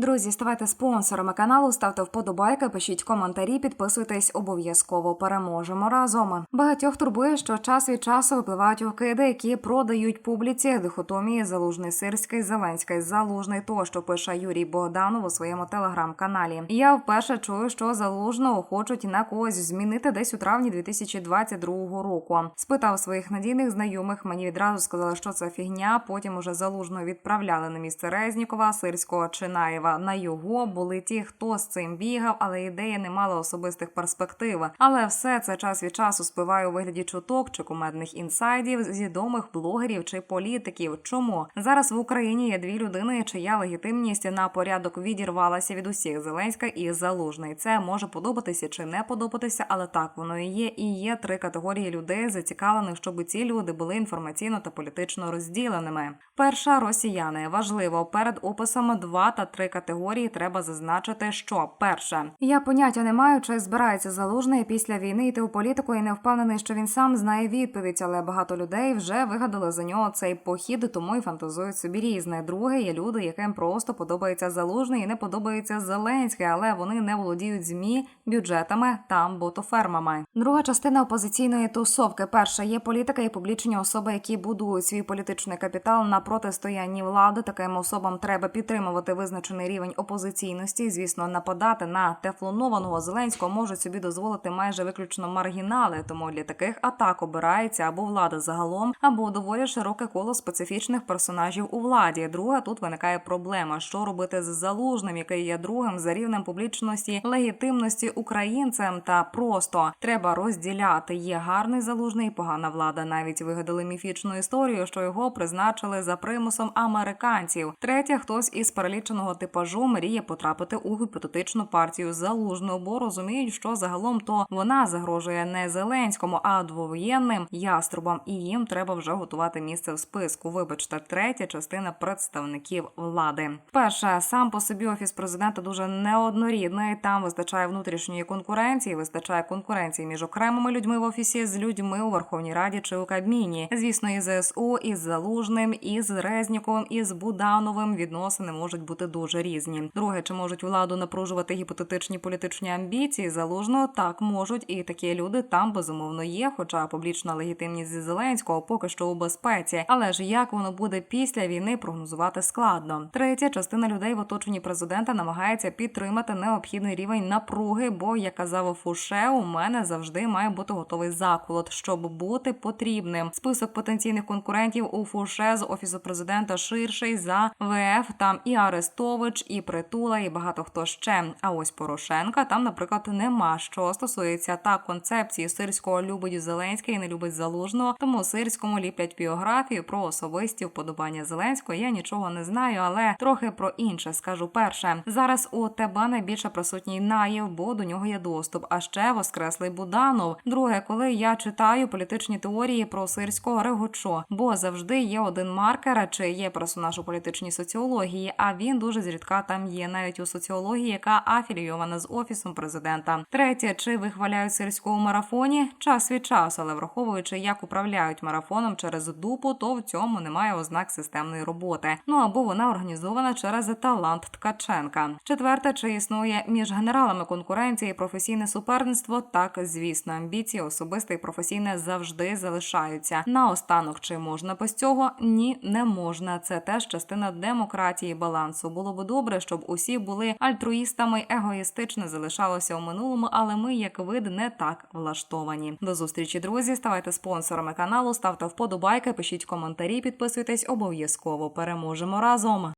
Друзі, ставайте спонсорами каналу, ставте вподобайки, пишіть коментарі, підписуйтесь обов'язково. Переможемо разом. Багатьох турбує, що час від часу випливають вкиди, які продають публіці дихотомії залужний сирський, зеленський, залужний тощо пише Юрій Богданов у своєму телеграм-каналі. Я вперше чую, що залужного хочуть на когось змінити десь у травні 2022 року. Спитав своїх надійних знайомих. Мені відразу сказали, що це фігня. Потім уже залужно відправляли на місце Резнікова, Сирського чи Наєва. На його були ті, хто з цим бігав, але ідея не мала особистих перспектив. Але все це час від часу спливає у вигляді чуток чи кумедних інсайдів з відомих блогерів чи політиків. Чому зараз в Україні є дві людини, чия легітимність на порядок відірвалася від усіх Зеленська і Залужний. Це може подобатися чи не подобатися, але так воно і є. І є три категорії людей, зацікавлених, щоб ці люди були інформаційно та політично розділеними. Перша росіяни важливо перед описом два та три категорії треба зазначити, що перше я поняття не маю, чи збирається залужний після війни йти у політику і не впевнений, що він сам знає відповідь, але багато людей вже вигадали за нього цей похід, тому й фантазують собі різне. Друге є люди, яким просто подобається залужний і не подобається Зеленський, але вони не володіють змі, бюджетами та ботофермами. Друга частина опозиційної тусовки. Перша є політика і публічні особи, які будують свій політичний капітал на протистоянні влади. Таким особам треба підтримувати визначений рівень опозиційності. Звісно, нападати на тефлонованого Зеленського можуть собі дозволити майже виключно маргінали. Тому для таких атак обирається або влада загалом, або доволі широке коло специфічних персонажів у владі. Друга тут виникає проблема: що робити з залужним, який є другим за рівнем публічності, легітимності українцем. Та просто треба розділяти. Є гарний залужний погана влада. Навіть вигадали міфічну історію, що його призначили за примусом американців. Третє, хтось із переліченого типажу мріє потрапити у гіпотетичну партію залужного, бо розуміють, що загалом то вона загрожує не Зеленському, а двовоєнним яструбам, і їм треба вже готувати місце в списку. Вибачте, третя частина представників влади. Перше, сам по собі офіс президента дуже неоднорідний. Там вистачає внутрішньої конкуренції, вистачає конкуренції між окремими людьми в офісі з людьми у Верховній Раді чи у Кабміні. Звісно, із ЗСУ, із Залужним, із Резніковим, із Будановим відносини можуть бути дуже різні. Друге, чи можуть владу напружувати гіпотетичні політичні амбіції залужного? Так можуть, і такі люди там безумовно є. Хоча публічна легітимність Зеленського поки що у безпеці. Але ж як воно буде після війни, прогнозувати складно. Третя частина людей в оточенні президента намагається підтримати необхідний рівень напруги. Бо як казав Фуше, у мене завжди має бути готовий заколот, щоб бути потрібним. Список потенційних конкурентів у Фуше з офісу президента ширший за ВФ. Там і Арестович, і Притула, і багато хто ще. А ось Порошенка там, наприклад, нема. Що стосується та концепції сирського любить Зеленський і не любить залужного. Тому сирському ліплять біографію про особисті вподобання Зеленського. Я нічого не знаю, але трохи про інше скажу. Перше зараз у ТБ найбільше присутній наїв, бо до нього є доступ. А ще воскреслий Буданов. Друге, коли я читаю політичні теорії про сирського регочу, бо завжди є один маркер, чи є персонаж у політичній соціології. А він дуже зрідка там є, навіть у соціології, яка афілійована з офісом президента. Третє, чи вихваляють сирського у марафоні час від часу, але враховуючи, як управляють марафоном через дупу, то в цьому немає ознак системної роботи. Ну або вона організована через талант Ткаченка. Четверте, чи існує між генералами конкуренції професійне суперництво? Так, звісно, амбіції особисте і професійне завжди залишаються. Наостанок, чи можна без цього? Ні, не можна. Це теж частина демократії балансу. Було би добре, щоб усі були альтруїстами, егоїстично залишалося у минулому, але ми, як вид, не так влаштовані. До зустрічі, друзі. Ставайте спонсорами каналу, ставте вподобайки, пишіть коментарі, підписуйтесь обов'язково. Переможемо разом.